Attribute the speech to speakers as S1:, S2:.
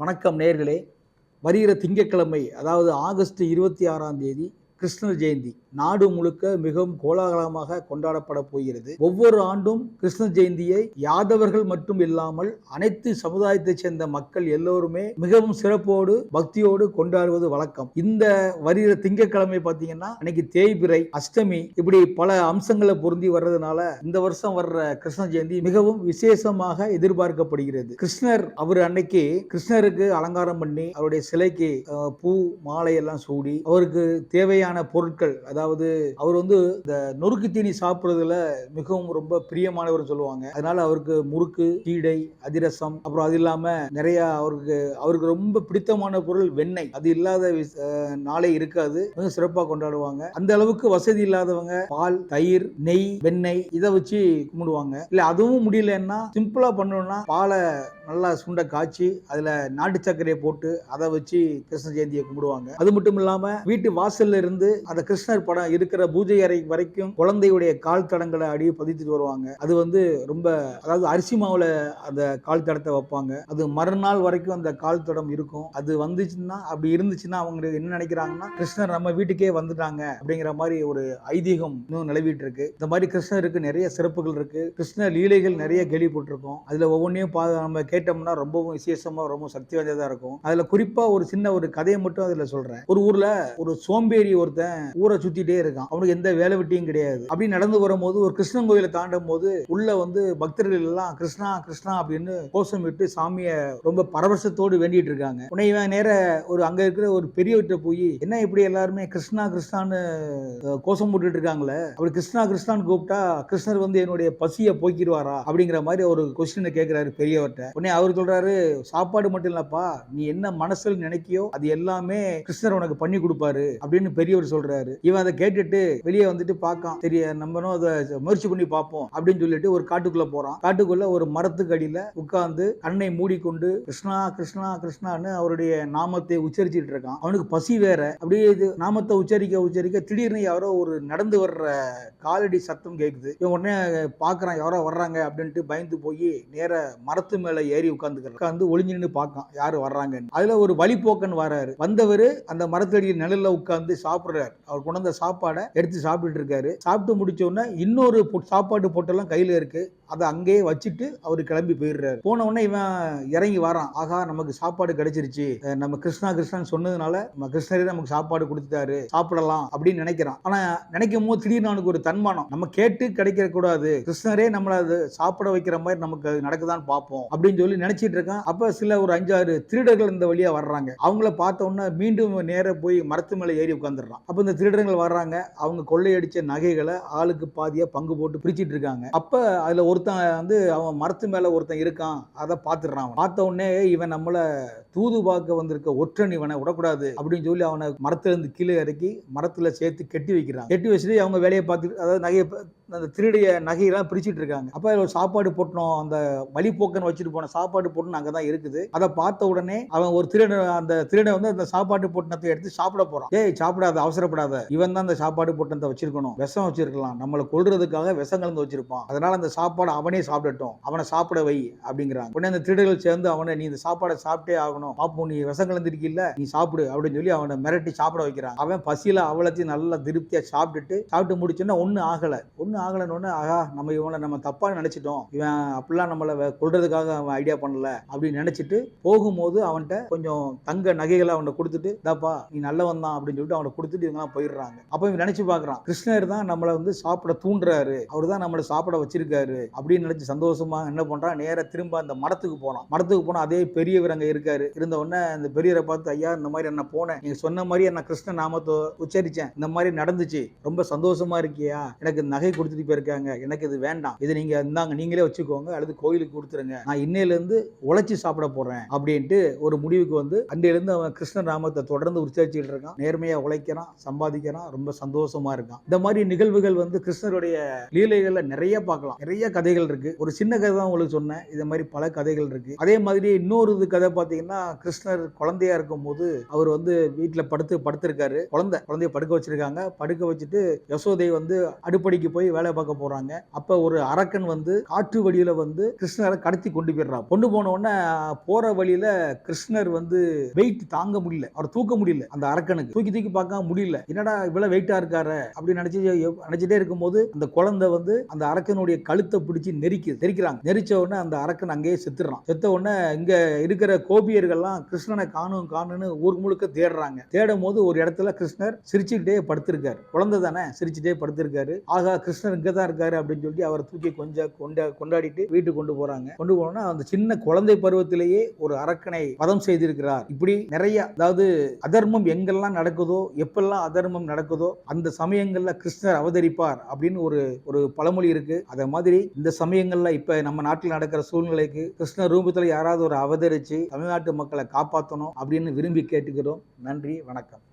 S1: வணக்கம் நேர்களே. வருகிற திங்கட்கிழமை அதாவது ஆகஸ்ட் இருபத்தி ஆறாம் தேதி கிருஷ்ணர் ஜெயந்தி. நாடு முழுக்க மிகவும் கோலாகலமாக கொண்டாடப்பட போகிறது. ஒவ்வொரு ஆண்டும் கிருஷ்ணர் ஜெயந்தியை யாதவர்கள் மட்டும் இல்லாமல் அனைத்து சமுதாயத்தைச் சேர்ந்த மக்கள் எல்லோருமே மிகவும் சிறப்போடு பக்தியோடு கொண்டாடுவது வழக்கம். இந்த வருகிற திங்கட்கிழமை பார்த்தீங்கன்னா அன்னைக்கு தேய்பிறை அஷ்டமி இப்படி பல அம்சங்களை பொருந்தி வர்றதுனால இந்த வருஷம் வர்ற கிருஷ்ண ஜெயந்தி மிகவும் விசேஷமாக எதிர்பார்க்கப்படுகிறது. கிருஷ்ணர் அவர் அன்னைக்கு கிருஷ்ணருக்கு அலங்காரம் பண்ணி அவருடைய சிலைக்கு பூ மாலை எல்லாம் சூடி அவருக்கு தேவையான பொருட்கள் அதாவது அவர் வந்து இந்த நொறுக்கு தீனி சாப்பிடுறதுல மிகவும் ரொம்ப பிரியமானவர் சொல்லுவாங்க. அதனால அவருக்கு முறுக்கு கீடை அதிரசம் அப்புறம் அது இல்லாம நிறைய அவருக்கு அவருக்கு ரொம்ப பிடித்தமான பொருள் வெண்ணெய். அது இல்லாத வி- நாளே இருக்காது. மிக சிறப்பாக கொண்டாடுவாங்க. அந்த அளவுக்கு வசதி இல்லாதவங்க பால் தயிர் நெய் வெண்ணெய் இதை வச்சு கும்பிடுவாங்க. இல்ல அதுவும் முடியலன்னா சிம்பிளா பண்ணணும்னா பாலை நல்லா சுண்ட காய்ச்சி அதுல நாட்டு சர்க்கரையை போட்டு அதை வச்சு கிருஷ்ண ஜெயந்தியை கும்பிடுவாங்க. அது மட்டும் இல்லாம வீட்டு வாசல்ல இருந்து அந்த கிருஷ்ணர் படம் இருக்கிற பூஜை அறை வரைக்கும் குழந்தையுடைய கால் தடங்களை அடியே பதித்துட்டு வருவாங்க. அது வந்து ரொம்ப அதாவது அரிசி மாவுல அந்த கால் தடத்தை வைப்பாங்க. அது மறுநாள் வரைக்கும் அந்த கால் தடம் இருக்கும். அது வந்துச்சுன்னா அப்படி இருந்துச்சுன்னா அவங்க என்ன நினைக்கிறாங்கன்னா கிருஷ்ணர் நம்ம வீட்டுக்கே வந்துட்டாங்க அப்படிங்கிற மாதிரி ஒரு ஐதீகம் இன்னும் நிலவிட்டு இருக்கு இந்த மாதிரி கிருஷ்ணருக்கு நிறைய சிறப்புகள் இருக்கு. கிருஷ்ண லீலைகள் நிறைய கேள்விப்பட்டிருக்கோம். அதுல ஒவ்வொன்றையும் பா நம்ம கேட்டோம்னா ரொம்பவும் விசேஷமா ரொம்ப சக்தி வாய்ந்ததா இருக்கும். அதுல குறிப்பா ஒரு சின்ன ஒரு கதையை மட்டும் அதுல சொல்றேன். ஒரு ஊர்ல ஒரு சோம்பேறி ஒரு ஒருத்தன் ஊரை சுத்திட்டே இருக்கான். அவனுக்கு எந்த வேலை வெட்டியும் கிடையாது. அப்படி நடந்து வரும்போது ஒரு கிருஷ்ணன் கோயிலை தாண்டும் போது உள்ள வந்து பக்தர்கள் எல்லாம் கிருஷ்ணா கிருஷ்ணா அப்படின்னு கோஷம் விட்டு சாமியை ரொம்ப பரவசத்தோடு வேண்டிட்டு இருக்காங்க. உன்னை இவன் நேர ஒரு அங்க இருக்கிற ஒரு பெரியவர்கிட்ட போய் என்ன இப்படி எல்லாருமே கிருஷ்ணா கிருஷ்ணான்னு கோஷம் போட்டுட்டு இருக்காங்களே? அப்படி கிருஷ்ணா கிருஷ்ணான்னு கூப்பிட்டா கிருஷ்ணர் வந்து என்னுடைய பசியை போக்கிடுவாரா? அப்படிங்கிற மாதிரி ஒரு கொஸ்டினை கேட்கிறாரு பெரியவர்கிட்ட. உடனே அவர் சொல்றாரு சாப்பாடு மட்டும் இல்லப்பா நீ என்ன மனசுல நினைக்கியோ அது எல்லாமே கிருஷ்ணர் உனக்கு பண்ணி கொடுப்பாரு அப்படின்னு பெரியவர் சொல்றாரு. இவன் அதை கேட்டுட்டு வெளியே வந்துட்டு பார்க்கான். தெரிய நம்மளும் அதை முயற்சி பண்ணி பார்ப்போம் அப்படின்னு சொல்லிட்டு ஒரு காட்டுக்குள்ள போறான். காட்டுக்குள்ள ஒரு மரத்துக்கு அடியில உட்கார்ந்து கண்ணை மூடிக்கொண்டு கிருஷ்ணா கிருஷ்ணா கிருஷ்ணான்னு அவருடைய நாமத்தை உச்சரிச்சிட்டு இருக்கான். அவனுக்கு பசி வேற. அப்படியே இது நாமத்தை உச்சரிக்க உச்சரிக்க திடீர்னு யாரோ ஒரு நடந்து வர்ற காலடி சத்தம் கேக்குது. இவன் உடனே பாக்குறான் யாரோ வர்றாங்க? அப்படின்ட்டு பயந்து போய் நேர மரத்து மேல ஏறி உட்காந்துக்கிறான் உட்காந்து ஒளிஞ்சு நின்று பார்க்கான் யாரு வர்றாங்கன்னு? அதுல ஒரு வழிபோக்கன் வராரு. வந்தவர் அந்த மரத்தடியில் உட்காந்து உட்கார்ந்து சாப்பிடுறாரு. அவர் கொண்டு வந்த சாப்பாடை எடுத்து சாப்பிட்டுட்டு இருக்காரு. சாப்பிட்டு முடிச்ச உடனே இன்னொரு பொ- சாப்பாடு பொட்டெல்லாம் கையில இருக்கு. அதை அங்கேயே வச்சுட்டு அவர் கிளம்பி போயிடுறாரு. போன உடனே இவன் இறங்கி வரான். ஆகா நமக்கு சாப்பாடு கிடைச்சிருச்சு. நம்ம கிருஷ்ணா கிருஷ்ணன் சொன்னதுனால நம்ம கிருஷ்ணரே நமக்கு சாப்பாடு கொடுத்துட்டாரு. சாப்பிடலாம் அப்படின்னு நினைக்கிறான். ஆனா நினைக்கும் போது திடீர்னு அவனுக்கு ஒரு தன்மானம். நம்ம கேட்டு கிடைக்க கூடாது கிருஷ்ணரே நம்மள அது சாப்பிட வைக்கிற மாதிரி நமக்கு அது நடக்குதான்னு பார்ப்போம் அப்படின்னு சொல்லி நினைச்சிட்டு இருக்கான். அப்ப சில ஒரு அஞ்சாறு திருடர்கள் இந்த வழியா வர்றாங்க. அவங்கள பார்த்த உடனே மீண்டும் நேர போய் மரத்து மேலே ஏறி உட்காந்துடுறான் அப்போ இந்த திருடர்கள் வர்றாங்க. அவங்க கொள்ளையடிச்ச நகைகளை ஆளுக்கு பாதியாக பங்கு போட்டு பிரிச்சிட்டு இருக்காங்க. அப்போ அதில் ஒருத்தன் வந்து அவன் மரத்து மேலே ஒருத்தன் இருக்கான். அதை பார்த்துடுறான் பார்த்த உடனே இவன் நம்மளை தூது பார்க்க வந்திருக்க ஒற்றன் இவனை விடக்கூடாது அப்படின்னு சொல்லி அவனை மரத்துலேருந்து கீழே இறக்கி மரத்தில் சேர்த்து கெட்டி வைக்கிறான். கெட்டி வச்சுட்டு அவங்க வேலையை பார்த்துட்டு அதாவது நகையை அந்த திருடைய நகையெல்லாம் பிரிச்சுட்டு இருக்காங்க. அப்ப ஒரு சாப்பாடு போட்டணும் அந்த வழிபோக்கன் வச்சுட்டு போன சாப்பாடு போட்டு அங்கதான் இருக்குது. அதை பார்த்த உடனே அவன் ஒரு திருடன் அந்த திருடை வந்து அந்த சாப்பாடு போட்டினத்தை எடுத்து சாப்பிட போறான். ஏய் சாப்பிடாத அவசரப்படாத. இவன் தான் அந்த சாப்பாடு போட்டினத்தை வச்சிருக்கணும். விஷம் வச்சிருக்கலாம். நம்மளை கொள்றதுக்காக விஷம் கலந்து வச்சிருப்பான். அதனால அந்த சாப்பாடு அவனே சாப்பிடட்டும். அவனை சாப்பிட வை அப்படிங்கிறாங்க. உடனே அந்த திருடர்கள் சேர்ந்து அவனை நீ இந்த சாப்பாடை சாப்பிட்டே ஆகணும். பாப்போம் நீ விஷம் கலந்துருக்கில்ல? நீ சாப்பிடு. அப்படின்னு சொல்லி அவனை மிரட்டி சாப்பிட வைக்கிறான் அவன் பசியில அவளத்தையும் நல்லா திருப்தியா சாப்பிட்டுட்டு சாப்பிட்டு முடிச்சோன்னா ஒன்றும் ஆகல. ஒன்றும் ஆகலைன்னு ஆகா நம்ம இவனை நம்ம தப்பாக நினச்சிட்டோம். இவன் அப்படிலாம் நம்மளை கொள்றதுக்காக அவன் ஐடியா பண்ணல. அப்படின்னு நினச்சிட்டு போகும்போது அவன்கிட்ட கொஞ்சம் தங்க நகைகளை அவன்கிட்ட கொடுத்துட்டு தாப்பா நீ நல்லவன் தான் அப்படின்னு சொல்லிட்டு அவனை கொடுத்துட்டு இவங்கலாம் போயிடுறாங்க. அப்போ இவன் நினச்சி பார்க்குறான் கிருஷ்ணர் தான் நம்மளை வந்து சாப்பிட தூண்டுறாரு. அவர் தான் நம்மளை சாப்பிட வச்சிருக்காரு. அப்படின்னு நினச்சி சந்தோஷமா என்ன பண்ணுறான் நேராக திரும்ப அந்த மடத்துக்கு போனான். மடத்துக்கு போனால் அதே பெரியவர் அங்கே இருக்காரு. இருந்த உடனே அந்த பெரியவரை பார்த்து ஐயா இந்த மாதிரி என்ன போனேன் நீங்கள் சொன்ன மாதிரி நான் கிருஷ்ண நாமத்தை உச்சரித்தேன் இந்த மாதிரி நடந்துச்சு. ரொம்ப சந்தோஷமா இருக்கியா? எனக்கு நகை கொடுத்துட்டு போயிருக்காங்க. எனக்கு இது வேண்டாம். இது நீங்க இருந்தாங்க நீங்களே வச்சுக்கோங்க. அல்லது கோயிலுக்கு கொடுத்துருங்க. நான் இன்னையில இருந்து உழைச்சி சாப்பிட போறேன் அப்படின்ட்டு ஒரு முடிவுக்கு வந்து அன்றையில இருந்து அவன் கிருஷ்ண நாமத்தை தொடர்ந்து உச்சரிச்சுட்டு இருக்கான். நேர்மையா உழைக்கிறான் சம்பாதிக்கிறான். ரொம்ப சந்தோஷமா இருக்கான். இந்த மாதிரி நிகழ்வுகள் வந்து கிருஷ்ணருடைய லீலைகள்ல நிறைய பார்க்கலாம். நிறைய கதைகள் இருக்கு. ஒரு சின்ன கதை தான் உங்களுக்கு சொன்னேன். இது மாதிரி பல கதைகள் இருக்கு. அதே மாதிரி இன்னொரு இது கதை பாத்தீங்கன்னா கிருஷ்ணர் குழந்தையா இருக்கும் போது அவர் வந்து வீட்டுல படுத்து படுத்திருக்காரு. குழந்தை குழந்தைய படுக்க வச்சிருக்காங்க. படுக்க வச்சுட்டு யசோதை வந்து அடுப்படிக்கு போய் வேலை பார்க்க போறாங்க. அப்ப ஒரு அரக்கன் வந்து காற்று வழியில வந்து கிருஷ்ணரை கடத்தி கொண்டு போயிடுறான் கொண்டு போன உடனே போற வழியில கிருஷ்ணர் வந்து வெயிட் தாங்க முடியல. அவர் தூக்க முடியல அந்த அரக்கனுக்கு. தூக்கி தூக்கி பார்க்க முடியல. என்னடா இவ்வளவு வெயிட்டா இருக்காரு? அப்படின்னு நினைச்சு நினைச்சிட்டே இருக்கும்போது அந்த குழந்தை வந்து அந்த அரக்கனுடைய கழுத்தை பிடிச்சி நெரிக்கு நெரிக்கிறாங்க. நெரிச்ச உடனே அந்த அரக்கன் அங்கேயே செத்துறான் செத்த உடனே இங்க இருக்கிற கோபியர்கள்லாம் கிருஷ்ணனை காணும் காணுன்னு ஊர் முழுக்க தேடுறாங்க. தேடும் போது ஒரு இடத்துல கிருஷ்ணர் சிரிச்சுக்கிட்டே படுத்திருக்காரு. குழந்தை தானே? சிரிச்சுட்டே படுத்திருக்காரு. ஆகா கிருஷ்ணர் இங்கே தான் இருக்காரு அப்படின்னு சொல்லி அவரை தூக்கி கொஞ்சம் கொண்டா கொண்டாடிட்டு வீட்டுக்கு கொண்டு போறாங்க. கொண்டு போனோம்னா அந்த சின்ன குழந்தை பருவத்திலேயே ஒரு அரக்கனை பதம் செய்திருக்கிறார். இப்படி நிறைய அதாவது அதர்மம் எங்கெல்லாம் நடக்குதோ எப்பெல்லாம் அதர்மம் நடக்குதோ அந்த சமயங்கள்ல கிருஷ்ணர் அவதரிப்பார் அப்படின்னு ஒரு ஒரு பழமொழி இருக்கு. அதை மாதிரி இந்த சமயங்கள்ல இப்ப நம்ம நாட்டில் நடக்கிற சூழ்நிலைக்கு கிருஷ்ண ரூபத்தில் யாராவது ஒரு அவதரிச்சு தமிழ்நாட்டு மக்களை காப்பாற்றணும் அப்படின்னு விரும்பி கேட்டுக்கிறோம். நன்றி வணக்கம்.